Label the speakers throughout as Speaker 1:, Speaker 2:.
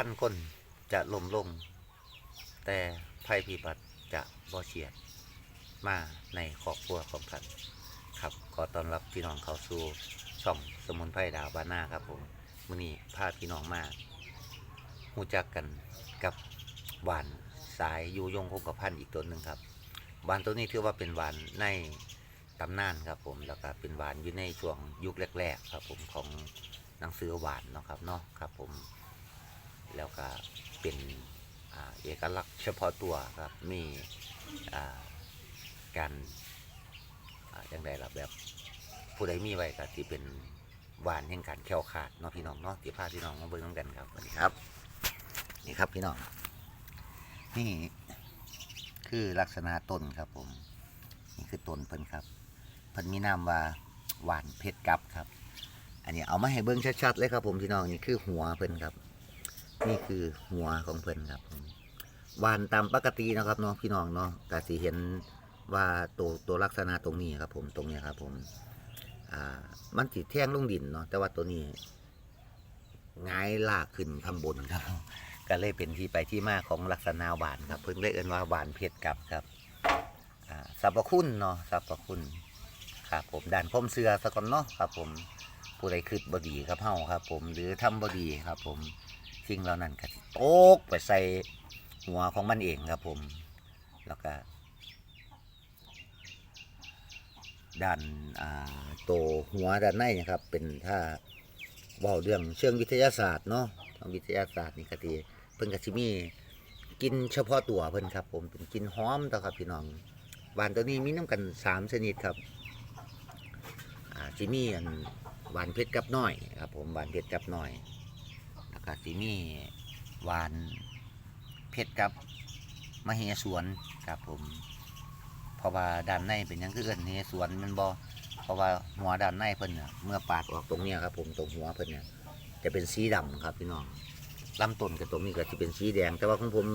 Speaker 1: พันคนจะล่มลง แต่ภัยพิบัติจะบ่เฉียดมาในครอบครัวของท่านครับขอต้อนรับพี่น้องเข้าสู่ช่องสมุนไพรดาวบ้านนาครับผมมื้อนี้พาพี่น้องมาหูจักกันกับหวานสายยูยงคงกระพันอีกตัวหนึ่งครับหวานตัวนี้ถือว่าเป็นหวานในตำนานครับผมแล้วก็เป็นหวานอยู่ในช่วงยุคแรก ๆ ครับผมของหนังสือหวานเนาะครับเนาะครับผม แล้วก็เป็นอเอกลักษณ์เฉพาะตัวครับ มีการอย่างไรล่ะแบบผู้ใดมีไว้ก็ที่เป็นหวานแห่งการแข็วขาดเนาะพี่น้องเนาะที่พาพี่น้องมาเบิ่งนกันครับสวัสดีครับ นี่ครับพี่น้อง นี่คือลักษณะต้นครับผม นี่คือต้นเพิ่นครับเพิ่นมีนามว่าหวานเพชรกับครับ อันนี้เอามาให้เบิ่งชัดๆเลยครับผมพี่น้องนี่คือหัวเพิ่นครับ นี่คือหัวของเพิ่นครับหวานตามปกตินะครับเนาะพี่น้องเนาะก็สิเห็นว่าตัวตัวลักษณะตรงนี้ครับ ผมตรงนี้ครับ ผมอ่ามันสิแท่งลงดินเนาะแต่ว่าตัวนี้หงายลากขึ้นข้างบนครับ ก็เลยเป็นที่ไปที่มาของลักษณะหวานครับ เพิ่งได้เอิ้นว่าหวานเพชรกับครับอ่าสรรพคุณเนาะสรรพคุณครับผมด่านพมเสือสะก่อนเนาะครับ ผมผู้ใดคืดบดีครับเฮาครับ ผมหรือทำบดีครับ ผม สิ่งเหล่านั้นก็ตกไปใส่หัวของมันเองครับผม แล้วก็ด้านโตหัวด้านในนะครับ เป็นถ้าเว่าเรื่องเชิงวิทยาศาสตร์เนาะทางวิทยาศาสตร์นี่ก็ทีเพิ่นก็สิมีกินเฉพาะตัวเพิ่นครับ ผมเป็นกินหอมต่อครับพี่น้องหวานตัวนี้มีน้ำกันสามชนิดครับอ่าสิมีอันหวานเพชรกับน้อยครับผมหวานเพชรกับน้อย ก็สิมีหวานเพชรกับมเหสวนครับผม เพราะว่าด้านในเป็นยังคือเอิ้นเหสวนมันบ่เพราะว่าหัวด้านในเพิ่นน่ะเมื่อปาดออกตรงเนี้ยครับผมตรงหัวเพิ่นเนี่ยจะเป็นสีดำครับพี่น้องลำต้นกับตรงนี้ก็สิเป็นสีแดง แต่ว่าของผม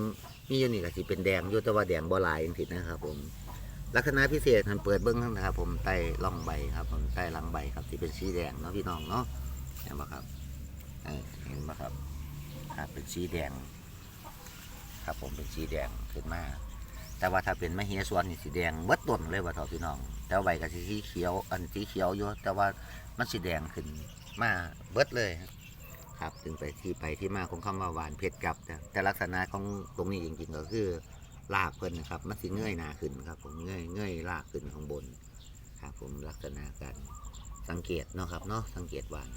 Speaker 1: มีอยู่นี่ก็สิเป็นแดงอยู่แต่ว่าแดงบ่ลายจังซี่นะครับผมลักษณะพิเศษมันเปิดเบิ้องนะครับ ผมใต้ร่องใบครับผมใต้รังใบครับที่เป็นสีแดงเนาะพี่น้องเนาะเห็นไหมครับเห็นไหมครับ เป็นสีแดง ครับผมเป็นสีแดงขึ้นมาแต่ว่าถ้าเป็นมะเฮียสวนนี่สีแดงเบิดต้นเลยว่าเถอพี่น้อง แต่ใบก็สิสีเขียว อันสีเขียวอยู่แต่ว่ามันสีแดงขึ้นมาเบิดเลยครับถึงไปที่ไปที่มาของคำว่าหวานเพชรกับแต่แต่ลักษณะของตรงนี้จริงๆก็คือรากเพิ่นนะครับมันสิเงยหนาขึ้นครับ ผมเงยเงยรากขึ้นข้างบนครับผมลักษณะการสังเกตเนาะครับเนาะสังเกตหวาน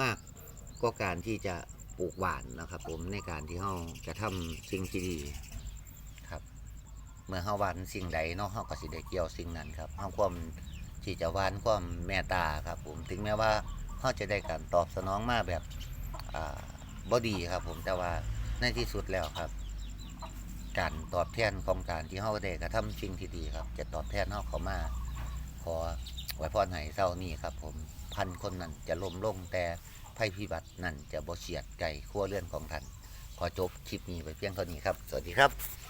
Speaker 1: มาก ก็การที่จะปลูกหวานนะครับ ผมในการที่เราจะทำสิ่งที่ดีครับ เมื่อเฮาหวานสิ่งใดเนาะเฮาก็สิได้เกี่ยวสิ่งนั้นครับเฮาความที่จะหวานความเมตตาครับ ผมถึงแม้ว่าเฮาจะได้การตอบสนองมาแบบอ่าบ่ดีครับ ผมแต่ว่าในที่สุดแล้วครับ การตอบแทนของการที่เฮาได้กระทำสิ่งที่ดีครับ จะตอบแทนเฮาเข้ามาขอไว้พรให้เศร้านี้ครับ ผมพันคนนั้นจะล้มลงแต่ ภัยพิบัตินั่นจะบ่เฉียดไก่ขั้วเลื่อนของท่าน ขอจบคลิปนี้ไปเพียงเท่านี้ครับ สวัสดีครับ